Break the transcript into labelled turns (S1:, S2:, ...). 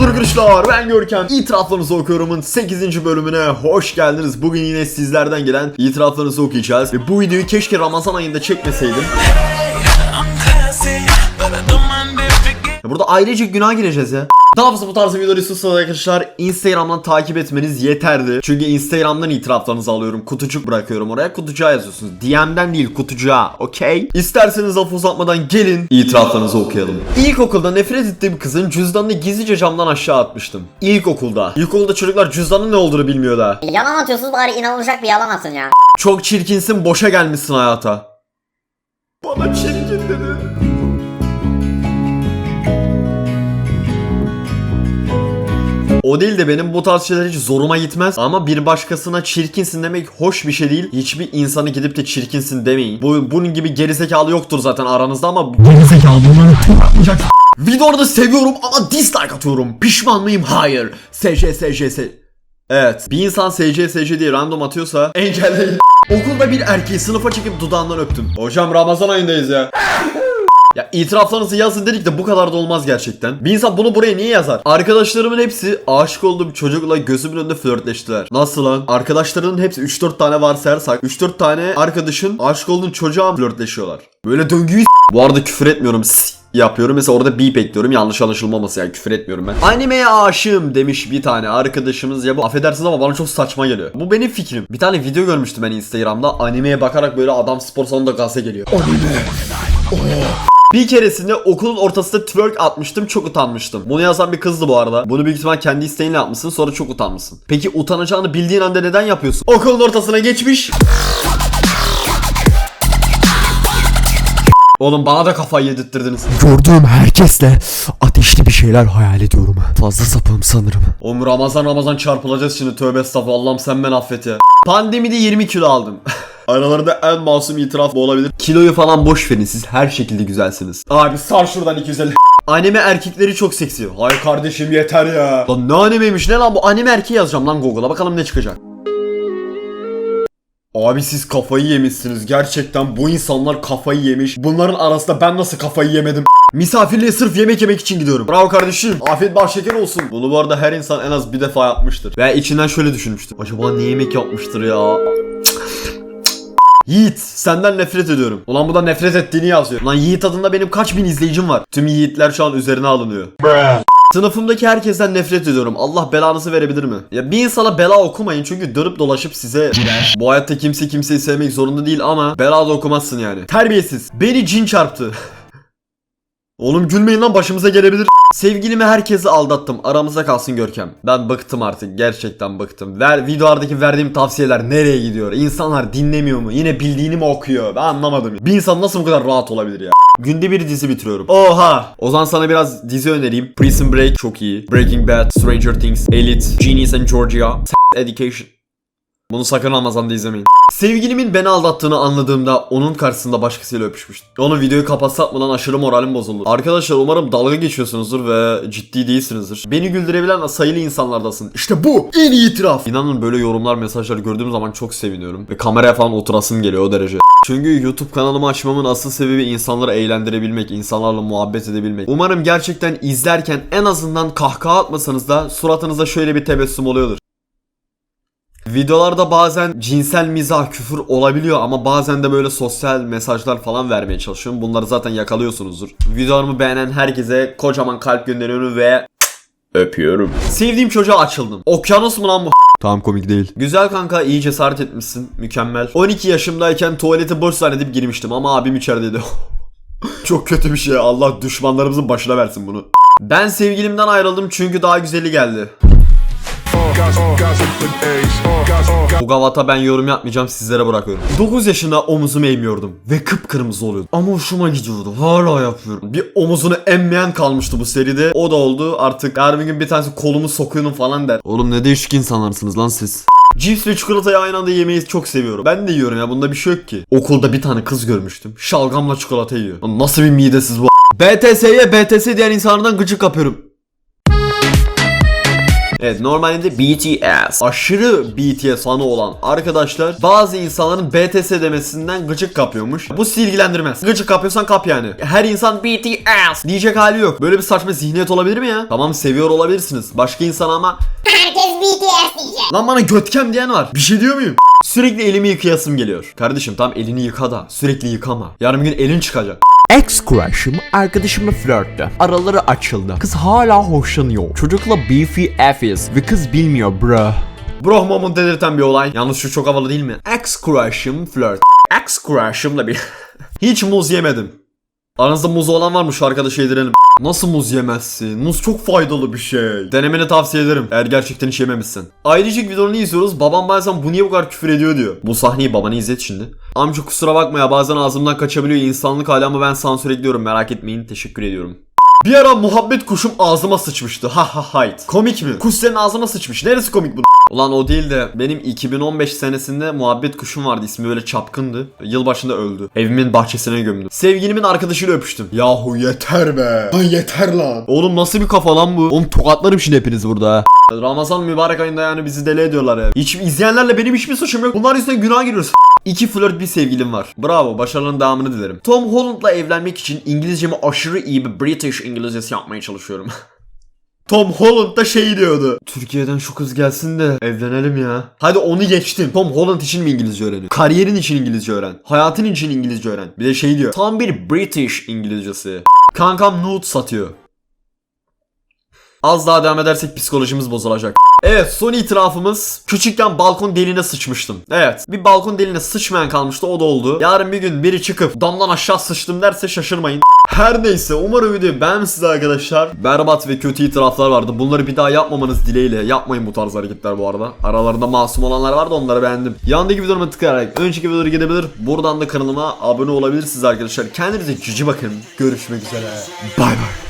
S1: Merhaba arkadaşlar ben Görkem. İtiraflarınızı okuyorumun 8. bölümüne hoş geldiniz. Bugün yine sizlerden gelen itiraflarınızı okuyacağız. Ve bu videoyu keşke Ramazan ayında çekmeseydim. Burada ayrıca günah gireceğiz ya. Daha fazla bu tarz videoları istiyorsanız arkadaşlar Instagram'dan takip etmeniz yeterli. Çünkü Instagram'dan itiraflarınızı alıyorum. Kutucuk bırakıyorum oraya. Kutucuğa yazıyorsunuz. DM'den değil kutucuğa. Okey? İsterseniz laf uzatmadan gelin itiraflarınızı okuyalım. İlkokulda nefret ettiğim kızın cüzdanını gizlice camdan aşağı atmıştım. İlkokulda. İlkokulda çocuklar cüzdanın ne olduğunu bilmiyor da.
S2: Yalan atıyorsunuz bari inanılacak bir yalan atın ya.
S1: Çok çirkinsin boşa gelmişsin hayata. Bana çirkin dedi. O değil de benim bu tarz şeyler hiç zoruma gitmez ama bir başkasına çirkinsin demek hoş bir şey değil. Hiçbir insanı gidip de çirkinsin demeyin. Bu bunun gibi gerizekalı yoktur zaten aranızda ama gerizekalı bunları yapmayacaksın. Videoları da seviyorum ama dislike atıyorum. Pişman mıyım? Hayır. SC SC S. Evet. Bir insan SC SC diye random atıyorsa engelleyin. Okulda bir erkeği sınıfa çekip dudağından öptüm. Hocam Ramazan ayındayız ya. Ya itiraflarınızı yazın dedik de bu kadar da olmaz gerçekten. Bir insan bunu buraya niye yazar? Arkadaşlarımın hepsi aşık olduğum çocukla gözümün önünde flörtleştiler. Nasıl lan? Arkadaşlarının hepsi 3-4 tane varsayarsak 3-4 tane arkadaşın aşık olduğun çocuğa flörtleşiyorlar. Böyle döngüyü Bu arada küfür etmiyorum. Yapıyorum. Mesela orada beep ekliyorum. Yanlış anlaşılmaması yani küfür etmiyorum ben. Animeye aşığım demiş bir tane arkadaşımız. Ya bu affedersiniz ama bana çok saçma geliyor. Bu benim fikrim. Bir tane video görmüştüm ben Instagram'da. Animeye bakarak böyle adam spor salonunda gaze geliyor. Bir keresinde okulun ortasında twerk atmıştım çok utanmıştım. Bunu yazan bir kızdı bu arada. Bunu büyük ihtimal kendi isteğinle yapmışsın sonra çok utanmışsın. Peki utanacağını bildiğin anda neden yapıyorsun? Okulun ortasına geçmiş. Oğlum bana da kafayı yedirttirdiniz.
S3: Gördüğüm herkesle ateşli bir şeyler hayal ediyorum. Fazla sapığım sanırım.
S1: Oğlum Ramazan Ramazan çarpılacağız şimdi tövbe estağfurullah Allah'ım sen ben affet ya. Pandemide 20 kilo aldım. Aralarında en masum itiraf bu olabilir. Kiloyu falan boş verin siz her şekilde güzelsiniz. Abi sar şuradan 250. Anime erkekleri çok seksi. Hayır kardeşim yeter ya. Lan ne animeymiş ne lan bu anime erkeği yazacağım lan Google'a bakalım ne çıkacak. Abi siz kafayı yemişsiniz. Gerçekten bu insanlar kafayı yemiş. Bunların arasında ben nasıl kafayı yemedim? Misafirliğe sırf yemek yemek için gidiyorum. Bravo kardeşim. Afiyet bal şeker olsun. Bunu bu arada her insan en az bir defa yapmıştır. Ve içinden şöyle düşünmüştür. Acaba ne yemek yapmıştır ya? Yiğit senden nefret ediyorum. Ulan bu da nefret ettiğini yazıyor. Lan Yiğit adında benim kaç bin izleyicim var. Tüm Yiğitler şu an üzerine alınıyor. Sınıfımdaki herkesten nefret ediyorum. Allah belanızı verebilir mi? Ya bir insana bela okumayın çünkü dönüp dolaşıp size bu hayatta kimse kimseyi sevmek zorunda değil ama bela da okumazsın yani. Terbiyesiz. Beni cin çarptı. Oğlum gülmeyin lan başımıza gelebilir. Sevgilimi herkesi aldattım. Aramıza kalsın Görkem. Ben bıktım artık. Gerçekten bıktım. Ver, videolardaki verdiğim tavsiyeler nereye gidiyor? İnsanlar dinlemiyor mu? Yine bildiğini mi okuyor? Ben anlamadım. Bir insan nasıl bu kadar rahat olabilir ya? Günde bir dizi bitiriyorum. Oha! O zaman sana biraz dizi önereyim. Prison Break çok iyi. Breaking Bad, Stranger Things, Elite, Genius and Georgia, Education. Bunu sakın Amazon'da izlemeyin. Sevgilimin beni aldattığını anladığımda onun karşısında başkasıyla öpüşmüştüm. Onu videoyu kapatsak lan aşırı moralim bozuldu. Arkadaşlar umarım dalga geçiyorsunuzdur ve ciddi değilsinizdir. Beni güldürebilen sayılı insanlardasın. İşte bu en iyi itiraf. İnanın böyle yorumlar mesajlar gördüğüm zaman çok seviniyorum. Ve kameraya falan oturasım geliyor o derece. Çünkü YouTube kanalımı açmamın asıl sebebi insanları eğlendirebilmek, insanlarla muhabbet edebilmek. Umarım gerçekten izlerken en azından kahkaha atmasanız da suratınızda şöyle bir tebessüm oluyordur. Videolarda bazen cinsel mizah, küfür olabiliyor ama bazen de böyle sosyal mesajlar falan vermeye çalışıyorum. Bunları zaten yakalıyorsunuzdur. Videolarımı beğenen herkese kocaman kalp gönderiyorum ve öpüyorum. Sevdiğim çocuğa açıldım. Okyanus mu lan bu? Tamam komik değil. Güzel kanka iyi cesaret etmişsin. Mükemmel. 12 yaşımdayken tuvalete boş zannedip girmiştim ama abim içerideydi. Çok kötü bir şey. Allah düşmanlarımızın başına versin bunu. Ben sevgilimden ayrıldım çünkü daha güzeli geldi. Bu gavata ben yorum yapmayacağım sizlere bırakıyorum. 9 yaşında omuzumu eğmiyordum ve kıpkırmızı oluyordu. Ama hoşuma gidiyordu. Hala yapıyorum. Bir omuzunu emmeyen kalmıştı bu seride. O da oldu. Artık yarın bir gün bir tanesi kolumu sokuyorum falan der. Oğlum ne değişik insanlarsınız lan siz. Cips ve çikolatayı aynı anda yemeyi çok seviyorum. Ben de yiyorum ya bunda bir şey yok ki. Okulda bir tane kız görmüştüm. Şalgamla çikolata yiyor. Nasıl bir midesiz bu? BTS'ye BTS diyen insanlardan gıcık kapıyorum. Evet normalde BTS. Aşırı BTS fanı olan arkadaşlar bazı insanların BTS demesinden gıcık kapıyormuş. Bu sizi ilgilendirmez. Gıcık kapıyorsan kap yani. Her insan BTS diyecek hali yok. Böyle bir saçma zihniyet olabilir mi ya? Tamam seviyor olabilirsiniz. Başka insan ama
S2: Herkes BTS diyecek.
S1: Lan bana götkem diyen var. Bir şey diyor muyum? Sürekli elimi yıkayasım geliyor. Kardeşim tam elini yıka da sürekli yıkama. Yarın bir gün elin çıkacak.
S3: Ex crush'ım arkadaşımla flörttü. Araları açıldı. Kız hala hoşlanıyor. Çocukla BFF'iz ve kız bilmiyor bro.
S1: Bro moment delirten bir olay. Yalnız şu çok havalı değil mi? Ex crush'ım flört. Ex crush'ımla bir... Hiç muz yemedim. Aranızda muz olan var mı şu arkadaşı yedirelim. Nasıl muz yemezsin? Muz çok faydalı bir şey. Denemeni tavsiye ederim eğer gerçekten hiç yememişsin. Ayrıca videolarını izliyoruz. Babam bazen bu niye bu kadar küfür ediyor diyor. Bu sahneyi babana izlet şimdi. Amca kusura bakma ya bazen ağzımdan kaçabiliyor insanlık hali ama ben sansür ekliyorum merak etmeyin. Teşekkür ediyorum. Bir ara muhabbet kuşum ağzıma sıçmıştı. Ha ha hayt. Komik mi? Kuş senin ağzına sıçmış. Neresi komik bu? Ulan o değil de benim 2015 senesinde muhabbet kuşum vardı. İsmi böyle çapkındı. Yılbaşında öldü. Evimin bahçesine gömdüm. Sevgilimin arkadaşıyla öpüştüm. Yahu yeter be. Lan yeter lan. Oğlum nasıl bir kafa lan bu? Oğlum tokatlarım şimdi hepiniz burada. Ramazan mübarek ayında yani bizi deli ediyorlar ya. Hiç izleyenlerle benim hiçbir suçum yok. Bunlar yüzünden günah giriyoruz. İki flört bir sevgilim var. Bravo, başarıların devamını dilerim. Tom Holland'la evlenmek için İngilizcemi aşırı iyi bir British İngilizcesi yapmaya çalışıyorum. Tom Holland da şey diyordu. Türkiye'den şu kız gelsin de evlenelim ya. Hadi onu geçtim. Tom Holland için mi İngilizce öğreniyor? Kariyerin için İngilizce öğren. Hayatın için İngilizce öğren. Bir de şey diyor. Tam bir British İngilizcesi. Kankam nude satıyor. Az daha devam edersek psikolojimiz bozulacak. Evet son itirafımız küçükken balkon deliğine sıçmıştım. Evet bir balkon deliğine sıçmayan kalmıştı o da oldu. Yarın bir gün biri çıkıp damdan aşağı sıçtım derse şaşırmayın. Her neyse umarım videoyu beğenmişsiniz arkadaşlar. Berbat ve kötü itiraflar vardı. Bunları bir daha yapmamanız dileğiyle. Yapmayın bu tarz hareketler bu arada. Aralarında masum olanlar vardı onları beğendim. Yandaki videolarıma tıklayarak önceki videoları gidebilir. Buradan da kanalıma abone olabilirsiniz arkadaşlar. Kendinize cici bakın. Görüşmek üzere. Bay bay.